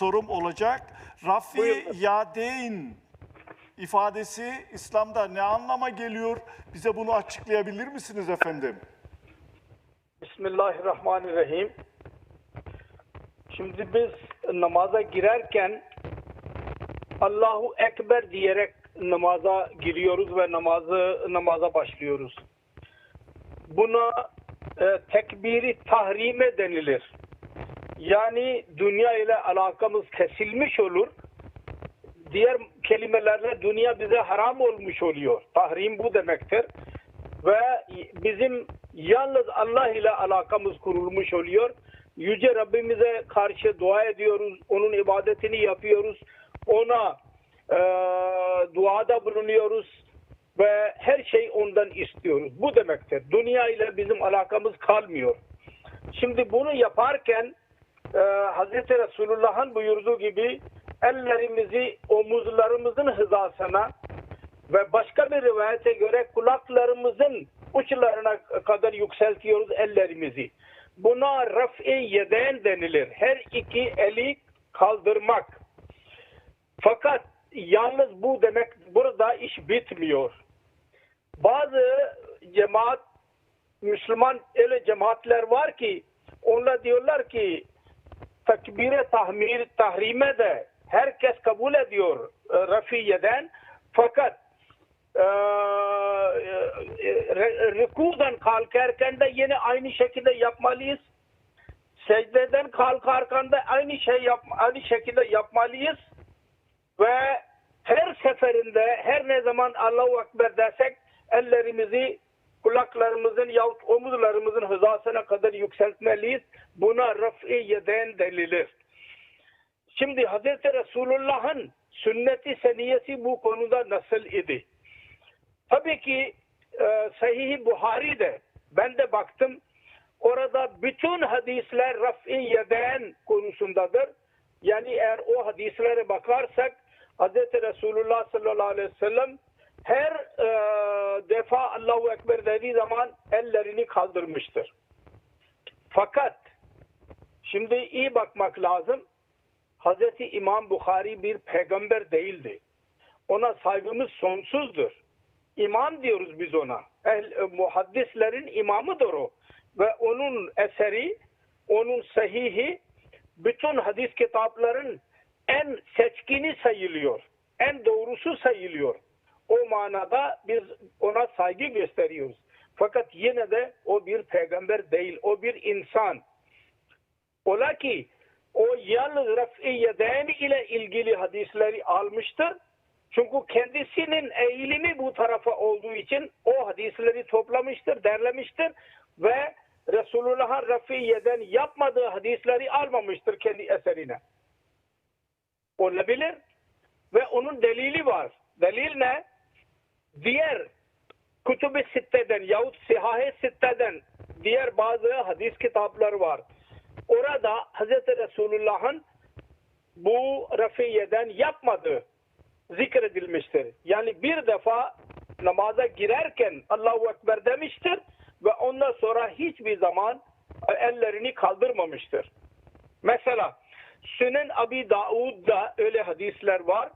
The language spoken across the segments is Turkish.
sorum olacak. Rafi Buyurun. yadeyn ifadesi İslam'da ne anlama geliyor? Bize bunu açıklayabilir misiniz efendim? Bismillahirrahmanirrahim. Şimdi biz namaza girerken Allahu Ekber diyerek namaza giriyoruz ve namazı namaza başlıyoruz. Buna e, tekbiri tahrime denilir. Yani dünya ile alakamız kesilmiş olur. Diğer kelimelerle dünya bize haram olmuş oluyor. Tahrim bu demektir ve bizim yalnız Allah ile alakamız kurulmuş oluyor. Yüce Rabbimize karşı dua ediyoruz, onun ibadetini yapıyoruz, ona e, duada bulunuyoruz ve her şey ondan istiyoruz. Bu demektir. Dünya ile bizim alakamız kalmıyor. Şimdi bunu yaparken e, Hz. Resulullah'ın buyurduğu gibi ellerimizi omuzlarımızın hizasına ve başka bir rivayete göre kulaklarımızın uçlarına kadar yükseltiyoruz ellerimizi. Buna raf'i yeden denilir. Her iki eli kaldırmak. Fakat yalnız bu demek burada iş bitmiyor. Bazı cemaat Müslüman öyle cemaatler var ki onlar diyorlar ki takbire tahmir tahrime de herkes kabul ediyor e, rafiyeden fakat e, e, rükudan kalkarken de yine aynı şekilde yapmalıyız. Secdeden kalkarken de aynı şey yap, aynı şekilde yapmalıyız ve her seferinde her ne zaman Allahu Ekber dersek ellerimizi kulaklarımızın yahut omuzlarımızın hizasına kadar yükseltmeliyiz. Buna raf'i yeden denilir. Şimdi Hz. Resulullah'ın sünneti seniyesi bu konuda nasıl idi? Tabii ki e, Sahih-i Buhari'de ben de baktım orada bütün hadisler raf'i yeden konusundadır. Yani eğer o hadislere bakarsak Hz. Resulullah sallallahu aleyhi ve sellem her e, defa Allahu Ekber dediği zaman ellerini kaldırmıştır. Fakat şimdi iyi bakmak lazım. Hz. İmam Bukhari bir peygamber değildi. Ona saygımız sonsuzdur. İmam diyoruz biz ona. Ehl, e, muhaddislerin imamıdır o. Ve onun eseri, onun sahihi bütün hadis kitapların en seçkini sayılıyor. En doğrusu sayılıyor. O manada biz ona saygı gösteriyoruz. Fakat yine de o bir peygamber değil. O bir insan. Ola ki o yalnız raf'i yeden ile ilgili hadisleri almıştır. Çünkü kendisinin eğilimi bu tarafa olduğu için o hadisleri toplamıştır, derlemiştir ve Resulullah'ın rafiyeden yapmadığı hadisleri almamıştır kendi eserine. Olabilir ve onun delili var. Delil ne? Diğer Kütüb-i Sitte'den yahut Sihah-ı Sitte'den diğer bazı hadis kitapları var. Orada Hz. Resulullah'ın bu rafiyeden yapmadığı zikredilmiştir. Yani bir defa namaza girerken Allahu Ekber demiştir ve ondan sonra hiçbir zaman ellerini kaldırmamıştır. Mesela Sünen Abi Davud'da öyle hadisler var.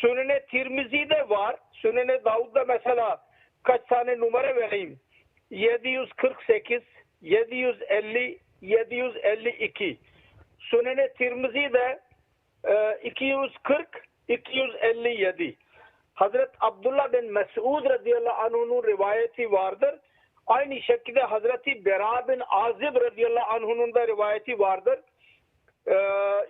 Sünene Tirmizi'de var. Sünene Davud'da mesela kaç tane numara vereyim? 748, 750, 752. Sünene Tirmizi'de e, 240, 257. Hazret Abdullah bin Mesud radıyallahu anh'unun rivayeti vardır. Aynı şekilde Hazreti Bera bin Azib radıyallahu anh'unun da rivayeti vardır. Ee,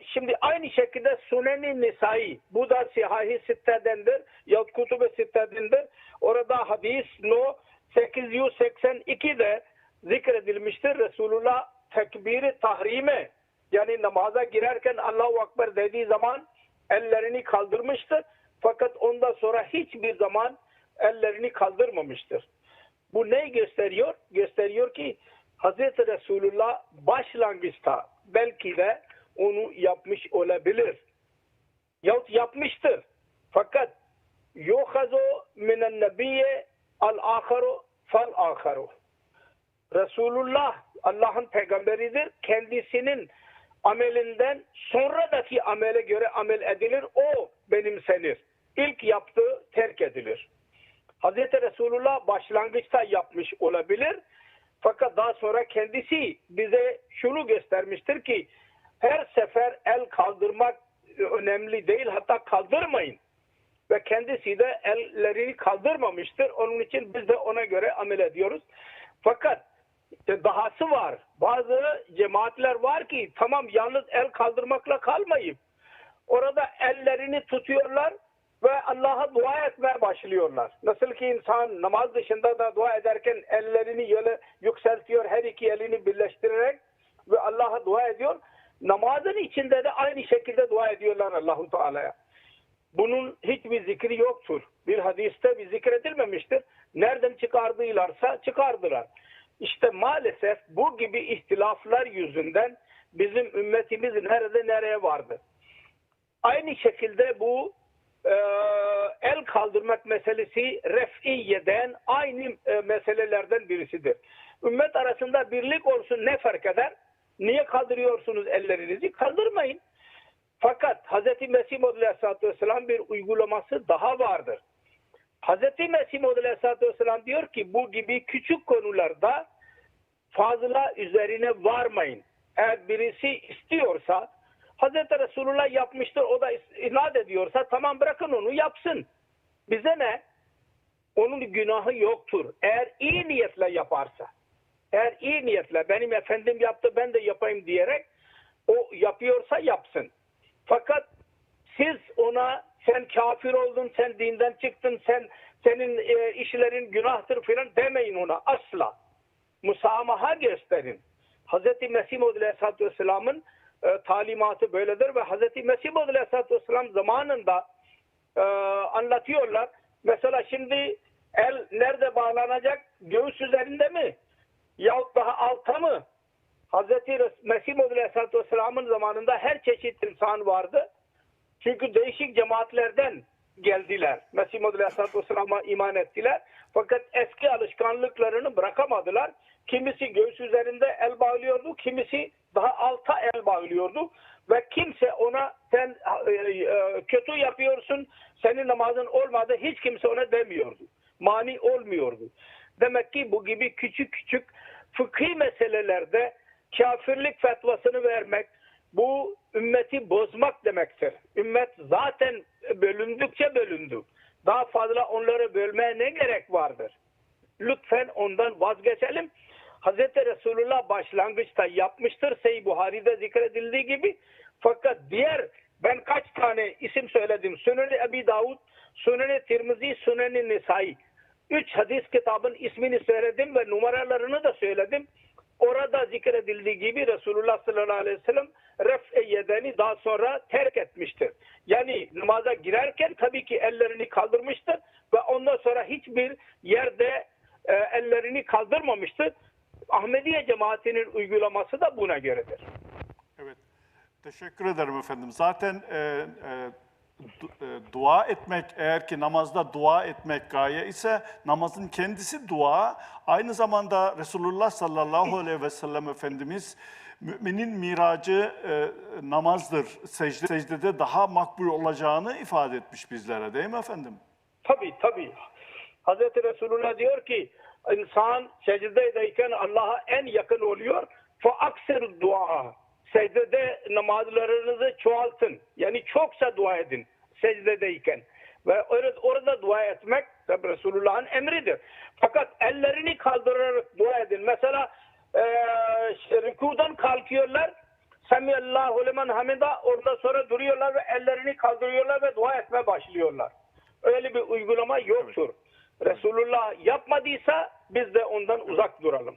şimdi aynı şekilde Sunen-i Nisai bu da Sihahi Sitte'dendir yahut Kutub-i Sitte'dendir. Orada hadis no 882'de zikredilmiştir. Resulullah tekbiri tahrime yani namaza girerken Allahu Ekber dediği zaman ellerini kaldırmıştır. Fakat ondan sonra hiçbir zaman ellerini kaldırmamıştır. Bu ne gösteriyor? Gösteriyor ki Hz. Resulullah başlangıçta belki de onu yapmış olabilir. Yahut yapmıştır. Fakat yuhazu minen nebiyye al aharu fal aharu. Resulullah Allah'ın peygamberidir. Kendisinin amelinden sonradaki amele göre amel edilir. O benimsenir. İlk yaptığı terk edilir. Hz. Resulullah başlangıçta yapmış olabilir. Fakat daha sonra kendisi bize şunu göstermiştir ki her sefer el kaldırmak önemli değil. Hatta kaldırmayın. Ve kendisi de ellerini kaldırmamıştır. Onun için biz de ona göre amel ediyoruz. Fakat işte dahası var. Bazı cemaatler var ki tamam yalnız el kaldırmakla kalmayıp orada ellerini tutuyorlar ve Allah'a dua etmeye başlıyorlar. Nasıl ki insan namaz dışında da dua ederken ellerini böyle yükseltiyor her iki elini birleştirerek ve Allah'a dua ediyor. Namazın içinde de aynı şekilde dua ediyorlar Allahu Teala'ya. Bunun hiçbir zikri yoktur. Bir hadiste bir zikredilmemiştir. Nereden çıkardıylarsa çıkardılar. İşte maalesef bu gibi ihtilaflar yüzünden bizim ümmetimiz nerede nereye vardı. Aynı şekilde bu e, el kaldırmak meselesi ref'iyeden aynı e, meselelerden birisidir. Ümmet arasında birlik olsun ne fark eder? Niye kaldırıyorsunuz ellerinizi? Kaldırmayın. Fakat Hz. Mesih Maud Aleyhisselatü Vesselam bir uygulaması daha vardır. Hz. Mesih Maud Aleyhisselatü Vesselam diyor ki bu gibi küçük konularda fazla üzerine varmayın. Eğer birisi istiyorsa Hz. Resulullah yapmıştır o da inat ediyorsa tamam bırakın onu yapsın. Bize ne? Onun günahı yoktur. Eğer iyi niyetle yaparsa. Eğer iyi niyetle benim efendim yaptı ben de yapayım diyerek o yapıyorsa yapsın. Fakat siz ona sen kafir oldun, sen dinden çıktın, sen senin e, işlerin günahtır filan demeyin ona asla. Musamaha gösterin. Hz. Mesih Maud Aleyhisselatü Vesselam'ın e, talimatı böyledir ve Hz. Mesih Maud Aleyhisselatü Vesselam zamanında e, anlatıyorlar. Mesela şimdi el nerede bağlanacak? Göğüs üzerinde mi? Yahut daha alta mı? Hz. Mesih Maud Aleyhisselatü Vesselam'ın zamanında her çeşit insan vardı. Çünkü değişik cemaatlerden geldiler. Mesih Maud Aleyhisselatü Vesselam'a iman ettiler. Fakat eski alışkanlıklarını bırakamadılar. Kimisi göğüs üzerinde el bağlıyordu, kimisi daha alta el bağlıyordu. Ve kimse ona sen e, e, kötü yapıyorsun, senin namazın olmadı hiç kimse ona demiyordu. Mani olmuyordu. Demek ki bu gibi küçük küçük fıkhi meselelerde kafirlik fetvasını vermek, bu ümmeti bozmak demektir. Ümmet zaten bölündükçe bölündü. Daha fazla onları bölmeye ne gerek vardır? Lütfen ondan vazgeçelim. Hz. Resulullah başlangıçta yapmıştır. Sey Buhari'de zikredildiği gibi. Fakat diğer ben kaç tane isim söyledim. Süneni Ebi Davud, Süneni Tirmizi, Süneni Nisai. Üç hadis kitabın ismini söyledim ve numaralarını da söyledim. Orada zikredildiği gibi Resulullah sallallahu aleyhi ve sellem ref'e yedeni daha sonra terk etmiştir. Yani namaza girerken tabii ki ellerini kaldırmıştır ve ondan sonra hiçbir yerde e, ellerini kaldırmamıştır. Ahmediye cemaatinin uygulaması da buna göredir. Evet. Teşekkür ederim efendim. Zaten e, e, e, dua etmek eğer ki namazda dua etmek gaye ise namazın kendisi dua. Aynı zamanda Resulullah sallallahu aleyhi ve sellem Efendimiz müminin miracı e, namazdır. Secde, secdede daha makbul olacağını ifade etmiş bizlere değil mi efendim? Tabii tabii. Hazreti Resulullah diyor ki insan secdedeyken Allah'a en yakın oluyor. Fa aksir dua. Secdede namazlarınızı çoğaltın. Yani çoksa dua edin secdedeyken. Ve orada, orada dua etmek tabi Resulullah'ın emridir. Fakat ellerini kaldırarak dua edin. Mesela e, rükudan kalkıyorlar. Semiyallahu limen hamida. Orada sonra duruyorlar ve ellerini kaldırıyorlar ve dua etmeye başlıyorlar. Öyle bir uygulama yoktur. Resulullah yapmadıysa biz de ondan uzak duralım.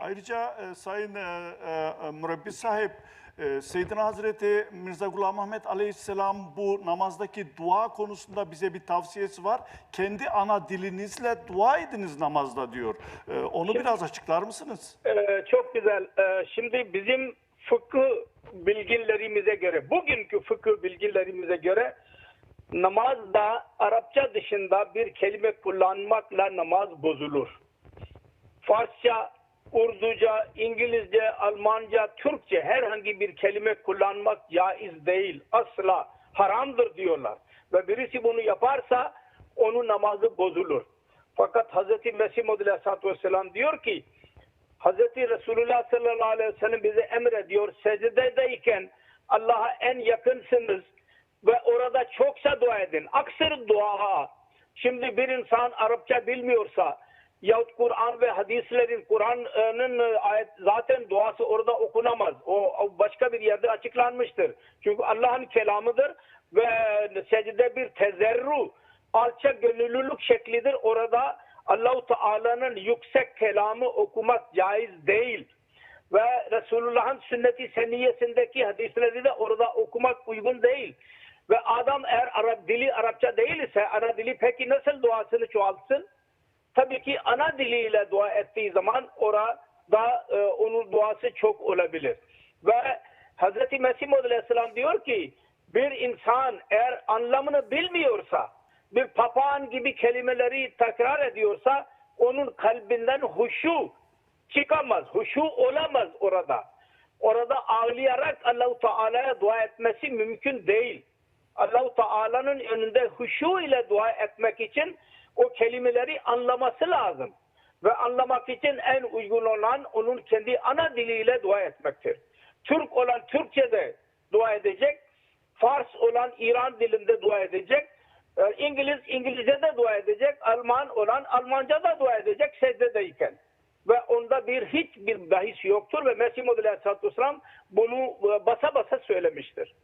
Ayrıca e, Sayın e, e, Mürebbi sahip e, Seyyidina Hazreti Mirza Gulam Ahmet Aleyhisselam bu namazdaki dua konusunda bize bir tavsiyesi var. Kendi ana dilinizle dua ediniz namazda diyor. E, onu biraz açıklar mısınız? Ee, çok güzel. Ee, şimdi bizim fıkıh bilgilerimize göre, bugünkü fıkıh bilgilerimize göre namazda Arapça dışında bir kelime kullanmakla namaz bozulur. Farsça Urduca, İngilizce, Almanca, Türkçe herhangi bir kelime kullanmak caiz değil. Asla haramdır diyorlar. Ve birisi bunu yaparsa onun namazı bozulur. Fakat Hz. Mesih Maud Aleyhisselatü Vesselam diyor ki Hz. Resulullah sallallahu aleyhi ve sellem bize emrediyor secdedeyken Allah'a en yakınsınız ve orada çoksa dua edin. Aksır dua. Şimdi bir insan Arapça bilmiyorsa yahut Kur'an ve hadislerin Kur'an'ın e, ayet zaten duası orada okunamaz. O, o başka bir yerde açıklanmıştır. Çünkü Allah'ın kelamıdır ve secde bir tezerru alçak gönüllülük şeklidir. Orada Allahu Teala'nın yüksek kelamı okumak caiz değil. Ve Resulullah'ın sünneti seniyesindeki hadisleri de orada okumak uygun değil. Ve adam eğer Arap dili Arapça değil ise ana dili peki nasıl duasını çoğaltsın? Tabii ki ana diliyle dua ettiği zaman orada e, onun duası çok olabilir. Ve Hz. Mesih Maud Aleyhisselam diyor ki bir insan eğer anlamını bilmiyorsa bir papağan gibi kelimeleri tekrar ediyorsa onun kalbinden huşu çıkamaz. Huşu olamaz orada. Orada ağlayarak Allahu Teala'ya dua etmesi mümkün değil. Allahu Teala'nın önünde huşu ile dua etmek için o kelimeleri anlaması lazım. Ve anlamak için en uygun olan onun kendi ana diliyle dua etmektir. Türk olan Türkçe'de dua edecek, Fars olan İran dilinde dua edecek, e, İngiliz İngilizce'de dua edecek, Alman olan Almanca'da dua edecek secdedeyken. Ve onda bir hiçbir bahis yoktur ve Mesih Maud Aleyhisselatü Vesselam bunu e, basa basa söylemiştir.